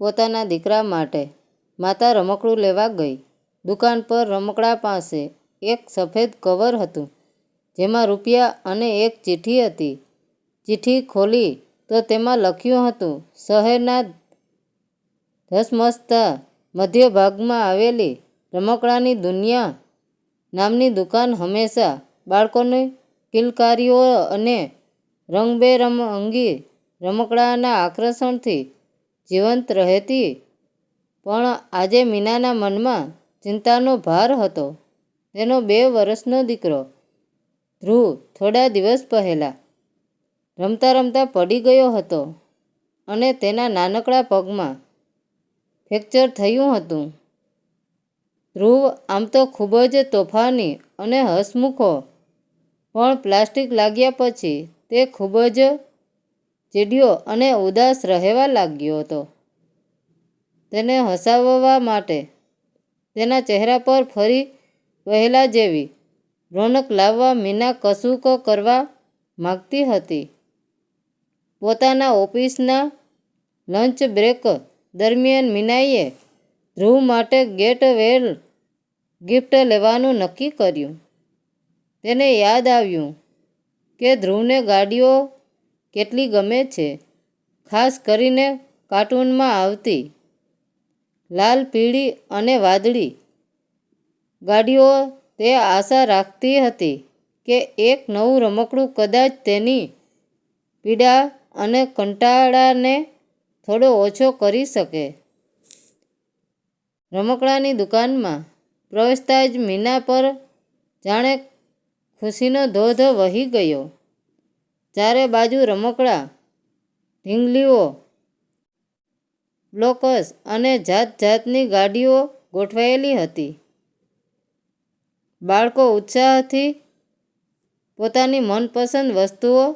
પોતાના દીકરા માટે માતા રમકડું લેવા ગઈ. દુકાન પર રમકડા પાસે એક સફેદ કવર હતું, જેમાં રૂપિયા અને એક ચિઠ્ઠી હતી. ચિઠ્ઠી ખોલી તો તેમાં લખ્યું હતું, શહેરના ધસમસતા મધ્ય ભાગમાં આવેલી રમકડાની દુનિયા નામની દુકાન હંમેશા બાળકોની કિલકારીઓ અને રંગબેરંગી રમકડાના આકર્ષણથી જીવંત રહેતી. પણ આજે મીનાના મનમાં ચિંતાનો ભાર હતો. તેનો બે વર્ષનો દીકરો, ધ્રુવ, થોડા દિવસ પહેલાં રમતા રમતા પડી ગયો હતો અને તેના નાનકડા પગમાં ફ્રેક્ચર થયું હતું. ધ્રુવ આમ તો ખૂબ જ તોફાની અને હસમુખો, પણ પ્લાસ્ટિક લાગ્યા પછી તે ખૂબ જ ચીડિયો અને ઉદાસ રહેવા લાગ્યો હતો. તેને હસાવવા માટે તેના ચહેરા પર ફરી પહેલાં જેવી રોનક લાવવા મીના કશુંક કરવા માગતી હતી. પોતાના ઓફિસના લંચ બ્રેક દરમિયાન મીનાએ ધ્રુવ માટે ગેટ વેલ ગિફ્ટ લેવાનું નક્કી કર્યું. તેને યાદ આવ્યું કે ધ્રુવને ગાડીઓ કેટલી ગમે છે? ખાસ કરીને કાર્ટૂનમાં આવતી લાલ પીળી અને વાદળી ગાડીઓ તે આશા રાખતી હતી કે એક નવું રમકડું કદાચ તેની પીડા અને કંટાળાને થોડો ઓછો કરી શકે. રમકડાની દુકાનમાં પ્રવેશતા જ મીના પર જાણે ખુશીનો ધોધ વહી ગયો. ચારે બાજુ રમકડા, ઢીંગલીઓ બ્લોકસ અને જાત જાતની ગાડીઓ ગોઠવાયેલી હતી. બાળકો ઉત્સાહથી પોતાની મનપસંદ વસ્તુઓ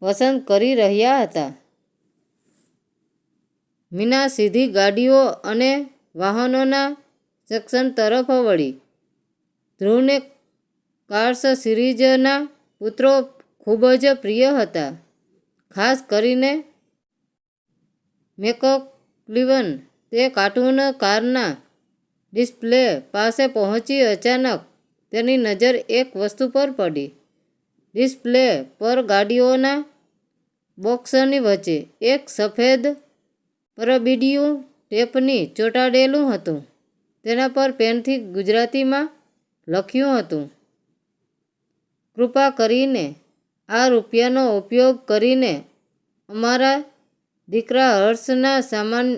પસંદ કરી રહ્યા હતા. મીના સીધી ગાડીઓ અને વાહનોના સેક્શન તરફ વળી. ધ્રુવને કાર્સ સિરીઝના પુત્રો ખૂબ જ પ્રિય હતા. ખાસ કરીને મેકોક્લિવન તે કાર્ટૂન કારના ડિસ્પ્લે પાસે પહોંચી અચાનક તેની નજર એક વસ્તુ પર પડી. ડિસ્પ્લે પર ગાડીઓના બોક્સની વચ્ચે એક સફેદ પરબીડિયું ટેપની ચોંટાડેલું હતું. તેના પર પેનથી ગુજરાતીમાં લખ્યું હતું, કૃપા કરીને આ રૂપિયાનો ઉપયોગ કરીને અમારા દીકરા હર્ષના સામાન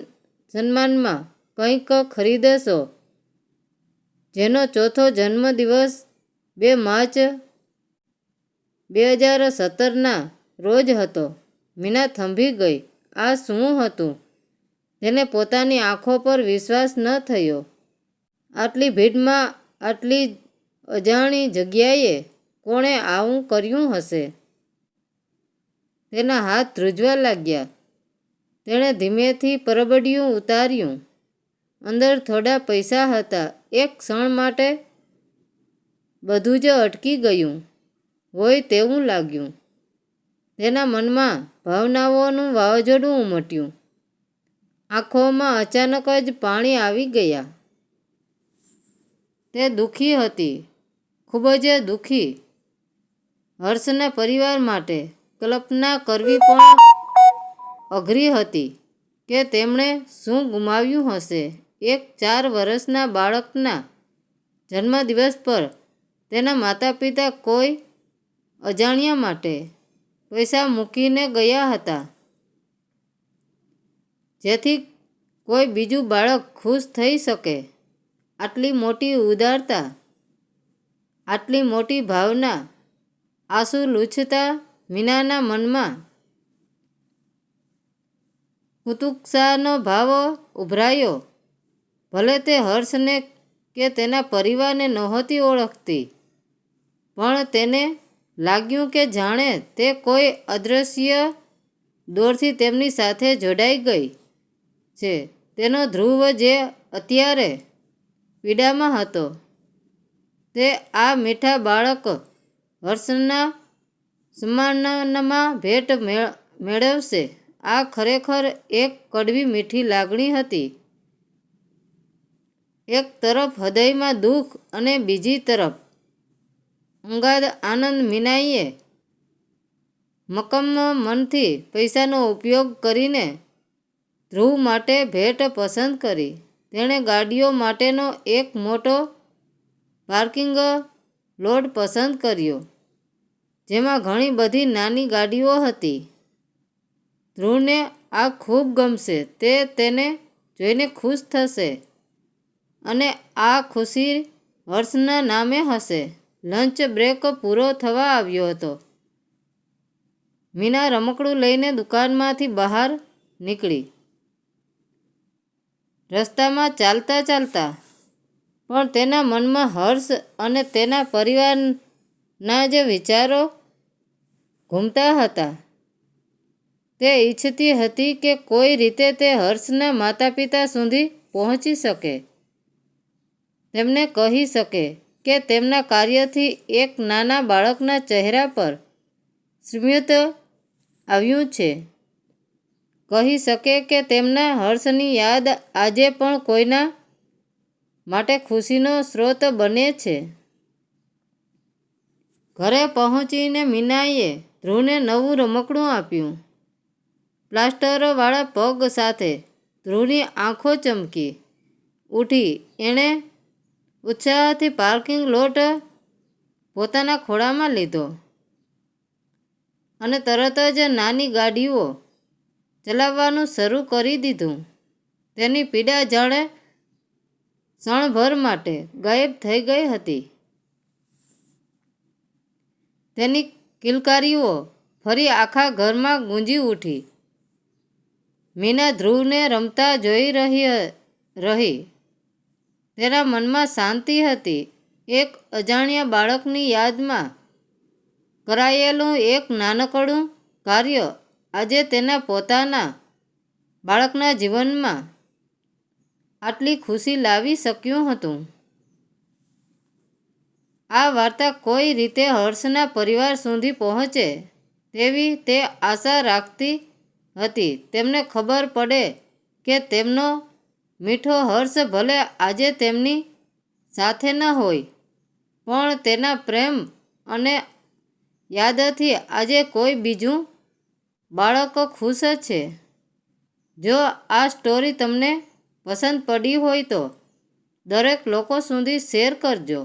સન્માનમાં કંઈક ખરીદશો, જેનો ચોથો જન્મદિવસ બે માર્ચ બે હજાર સત્તરના રોજ હતો. મીના થંભી ગઈ. આ શું હતું? તેને પોતાની આંખો પર વિશ્વાસ ન થયો. આટલી ભીડમાં આટલી અજાણી જગ્યાએ કોણે આવું કર્યું હશે? તેના હાથ ધ્રુજવા લાગ્યા. તેણે ધીમેથી પરબડિયું ઉતાર્યું. અંદર થોડા પૈસા હતા. એક ક્ષણ માટે બધું જ અટકી ગયું. હોય તેવું લાગ્યું. તેના મનમાં ભાવનાઓનું વાવાઝોડું ઉમટ્યું. આંખોમાં અચાનક જ પાણી આવી ગયા. તે દુઃખી હતી. ખૂબ જ દુઃખી. હર્ષના પરિવાર માટે કલ્પના કરવી પણ અઘરી હતી કે તેમણે શું ગુમાવ્યું હશે. એક ચાર વર્ષના બાળકના જન્મદિવસ પર તેના માતા પિતા કોઈ અજાણ્યા માટે પૈસા મૂકીને ગયા હતા. જેથી કોઈ બીજું બાળક ખુશ થઈ શકે. આટલી મોટી ઉદારતા, આટલી મોટી ભાવના આંસુ લૂછતા મીનાના મનમાં કુતુકસાનો ભાવ ઉભરાયો. ભલે તે હર્ષને કે તેના પરિવારને નહોતી ઓળખતી, પણ તેને લાગ્યું કે જાણે તે કોઈ અદૃશ્ય દોરથી તેમની સાથે જોડાઈ ગઈ છે. તેનો ધ્રુવ જે અત્યારે પીડામાં હતો, તે આ મીઠા બાળક હર્ષના સન્માનમાં ભેટ મેળવશે. આ ખરેખર એક કડવી મીઠી લાગણી હતી. એક તરફ હૃદયમાં દુઃખ અને બીજી તરફ અંગાદ આનંદ મીનાઈએ મક્કમ મનથી પૈસાનો ઉપયોગ કરીને ધ્રુવ માટે ભેટ પસંદ કરી. તેણે ગાડીઓ માટેનો એક મોટો પાર્કિંગ લોટ પસંદ કર્યો. જેમાં ઘણી બધી નાની ગાડીઓ હતી. ધ્રુવને આ ખૂબ ગમશે, તે તેને જોઈને ખુશ થશે અને આ ખુશી હર્ષના નામે હશે. લંચ બ્રેક પૂરો થવા આવ્યો હતો. મીના રમકડું લઈને દુકાનમાંથી બહાર નીકળી. રસ્તામાં ચાલતા ચાલતા પણ તેના મનમાં હર્ષ અને તેના પરિવારના જે વિચારો ઘૂમતા હતા, તે ઈચ્છતી હતી કે કોઈ રીતે તે હર્ષના માતા પિતા સુધી પહોંચી શકે. તેમને કહી શકે કે તેમના કાર્યથી એક નાના બાળકના ચહેરા પર સ્મિત આવ્યું છે. કહી શકે કે તેમના હર્ષની યાદ આજે પણ કોઈના માટે ખુશીનો સ્ત્રોત બને છે. ઘરે પહોંચીને મીનાએ ધ્રુવને નવું રમકડું આપ્યું. પ્લાસ્ટરવાળા પગ સાથે ધ્રુવની આંખો ચમકી ઉઠી. એણે ઉત્સાહથી પાર્કિંગ લોટ પોતાના ખોળામાં લીધો અને તરત જ નાની ગાડીઓ ચલાવવાનું શરૂ કરી દીધું. તેની પીડા જાણે ક્ષણભર માટે ગાયબ થઈ ગઈ હતી. તેની કિલકારીઓ ફરી આખા ઘરમાં ગુંજી ઉઠી. મીના ધ્રુવને રમતા જોઈ રહી રહી. તેના મનમાં શાંતિ હતી. એક અજાણ્યા બાળકની યાદમાં કરાયેલું એક નાનકડું કાર્ય આજે તેના પોતાના બાળકના જીવનમાં આટલી ખુશી લાવી શક્યું હતું. આ વાર્તા કોઈ રીતે હર્ષના પરિવાર સુધી પહોંચે તેવી તે આશા રાખતી હતી. તેમને ખબર પડે કે તેમનો મીઠો હર્ષ ભલે આજે તેમની સાથે ન હોય, પણ તેના પ્રેમ અને યાદથી આજે કોઈ બીજું બાળક ખુશ છે. જો આ સ્ટોરી તમને પસંદ પડી હોય તો દરેક લોકો સુધી શેર કરજો.